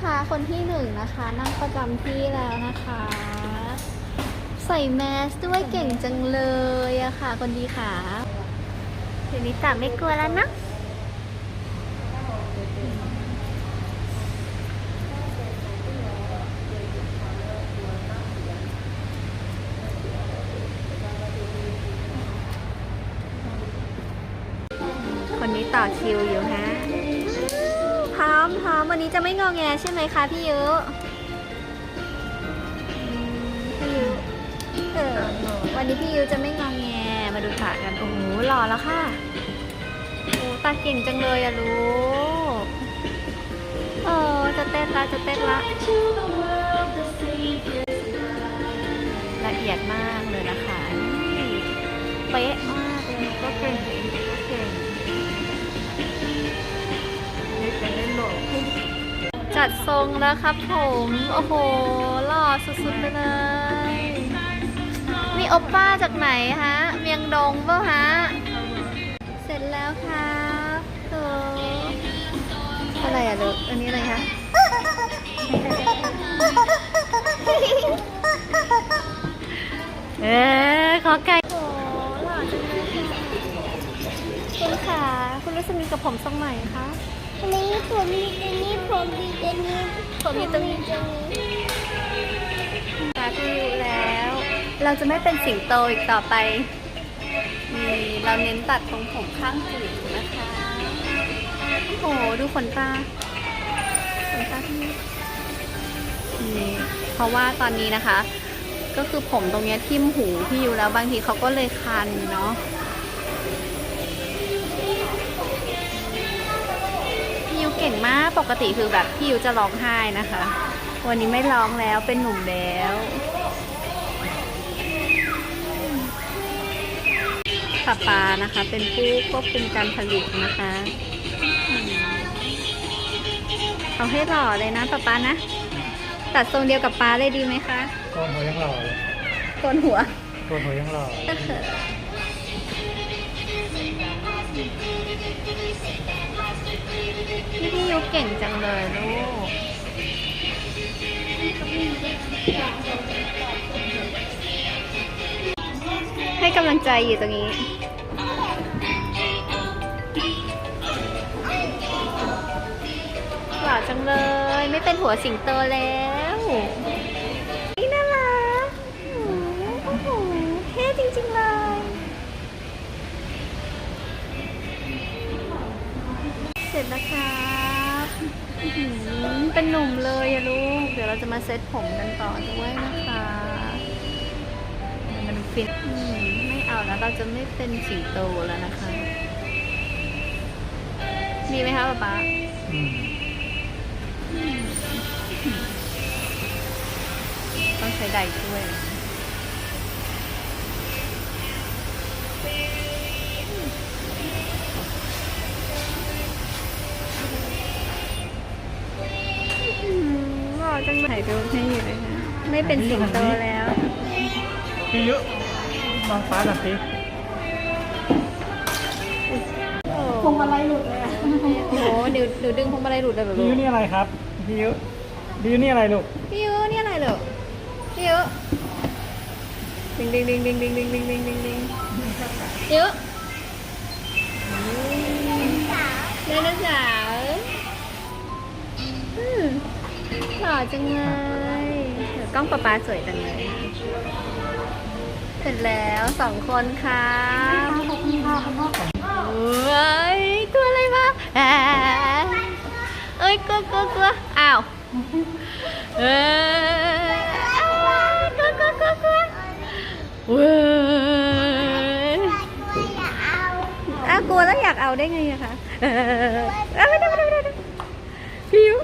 ค้าคนที่หนึ่งนะคะ นั่งประจำที่แล้วนะคะ ใส่แมสด้วยเก่งจังเลยอะค่ะ คนดีค่ะเดี๋ยวนี้ตาไม่กลัวแล้วนะคนนี้ต่อคิวอยู่ฮะ พร้อมพร้อมวันนี้จะไม่งอแงใช่ไหมคะพี่ยุพี่ยุเออวันนี้พี่ยุจะไม่งอแงมาดูขากันโอ้โหหล่อแล้วค่ะโอ้ตาเก่งจังเลยอะลูกโอ้จะเต้นละจะเต้นละละเอียดมากเลยนะคะนี่เป๊ะมากเลยก็เก่ง กัดทรงแล้วครับผม โอ้โหหล่อสุดๆไปเลย นี่โอปป้าจากไหนฮะ เมียงดงเปล่าฮะ เสร็จแล้วครับโออะไรอะลูกอันนี้อะไรคะเออขอไก่โอ้หล่อจังเลยค่ะคุณขาคุณรู้สึกมีกับผมทรงไหนคะ นนี้ผมมีอันนี้ผมมีอันนี้ผมอยู่ตรงนี้ตรงนี้ตาพี่อยู่แล้ว เราจะไม่เป็นสิงโตอีกต่อไปนี่เราเน้นตัดตรงผมข้างหูนะคะโอ้โหดูขนตาขนตาพี่นี่เพราะว่าตอนนี้นะคะ ก็คือผมตรงนี้ทิ่มหูพี่อยู่แล้วบางทีเขาก็เลยคันเนาะ เก่งมากปกติคือแบบพี่ยูจะร้องไห้นะคะ วันนี้ไม่ร้องแล้วเป็นหนุ่มแล้วป้าปานะคะ เป็นผู้ควบคุมการผลิตนะคะอืมเอาให้หล่อเลยนะป้าปานะ ตัดทรงเดียวกับป้าเลยดีไหมคะโกนหัวยังหล่อเลยโกนหัวโกนหัวยังหล่อ เก่งจังเลยลูก ให้กำลังใจอยู่ตรงนี้หล่อจังเลย ไม่เป็นหัวสิงโตแล้วนี่น่ารักโอ้โหเท่จริง ๆ เลยเสร็จแล้วครับอื้อหือ เป็นหนุ่มเลยอะลูก เดี๋ยวเราจะมาเซ็ตผมกันต่อด้วยนะคะเดี๋ยวมันฟิตอืมไม่เอาแล้วเราจะไม่เป็นสิงโตแล้วนะคะ มีไหมคะป๊าป๊าอืมต้องใช้ไดร์ช่วย หล่อจังเลยถ่ายรูปให้อยู่เลยค่ะไม่เป็นสิงโตแล้วพี่ยุมองฟ้าหน่อยสิพวงมาลัยหลุดเลยโอ้โหเดี๋ยวเดี๋ยวดึงพวงมาลัยหลุดเลยเหรอพี่ลูยุกนี่อะไรครับพี่ยุพี่ยุนี่อะไรลูกพี่ยูนี่อะไรเหรอพี่ยูดิงดิงดิงดิงดิงดิงดิงดิงดิงดิงยูเล่นนะจ๋าอื หล่อจังเลยเดี๋ยวกล้องป๊าป๊าสวยจังเลยเสร็จแล้วสองคนครับเอ้ยกลัวอะไรมาเอ้ยกลัวกลัวกลัวอ้าวเอ้ยกลัวกลัวกลัวกลัวเว้ยอ้าวกลัวแล้วอยากเอาได้ไงอะคะเออเอาไม่ได้ไม่ได้ไม่ได้ไม่ได้พิว